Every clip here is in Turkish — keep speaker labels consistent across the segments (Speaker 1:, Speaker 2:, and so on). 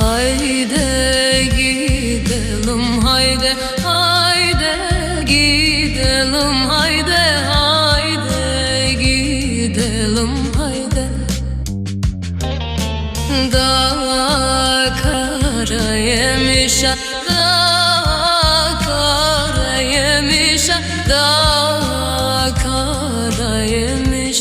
Speaker 1: Haydi Dağ kara yemiş dağ kara yemiş dağ kara yemiş.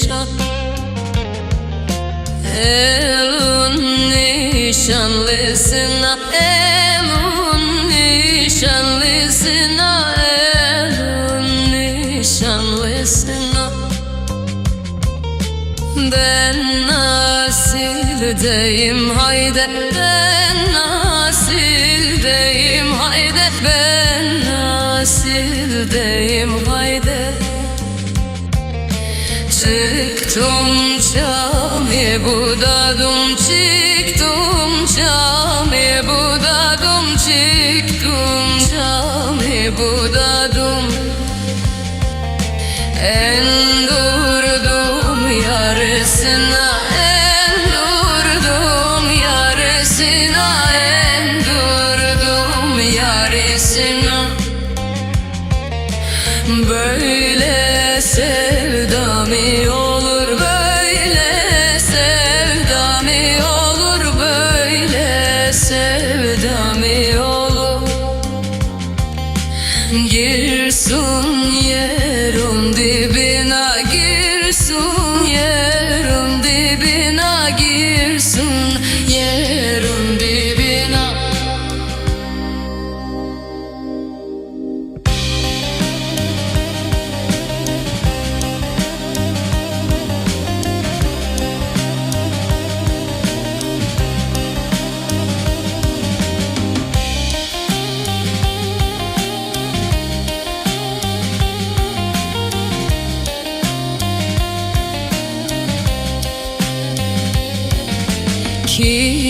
Speaker 1: Elun nişanlısına Elun Ben nasildeyim haydi. Ben nasildeyim haydi. Ben nasildeyim haydi. Çıktım cami budadım çıktım cami budadım çıktım cami budadım yarısına Böyle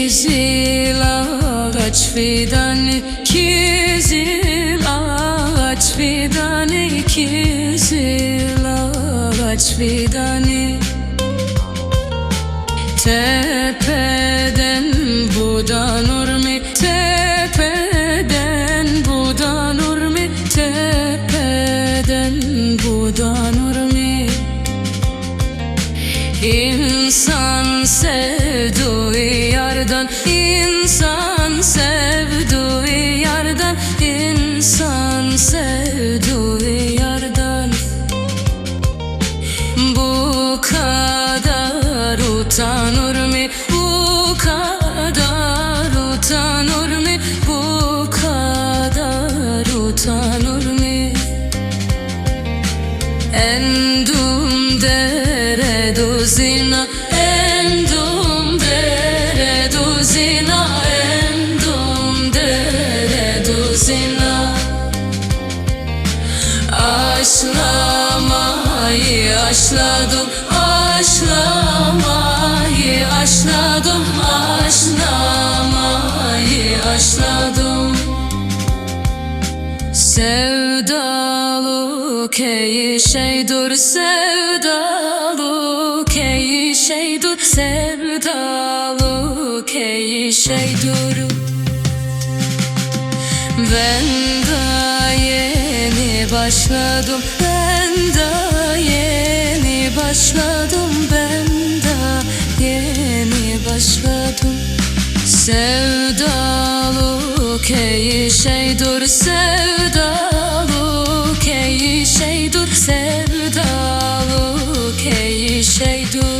Speaker 1: Kizil ağaç fidanı Kizil ağaç fidanı Kizil ağaç fidanı Tepeden budanır mı? Tepeden budanır mı? Tepeden budanır mı? İnsan sevdiği yardan insan sevdiği yardan insan sevdiği yardan Bu kadar utanır mı? Bu kadar utanır Aşlamayı aşladım Aşlamayı aşladım. Aşlamayı aşladım Sevdalık ey şeydur Sevdalık ey şeydur Sevdalık ey şeydur Ben da yeni başladım Ben da yeni başladım ben daha Yeni başladım. Sevdalık ey şey dur Sevdalık ey şey dur. Sevdalık ey şey dur.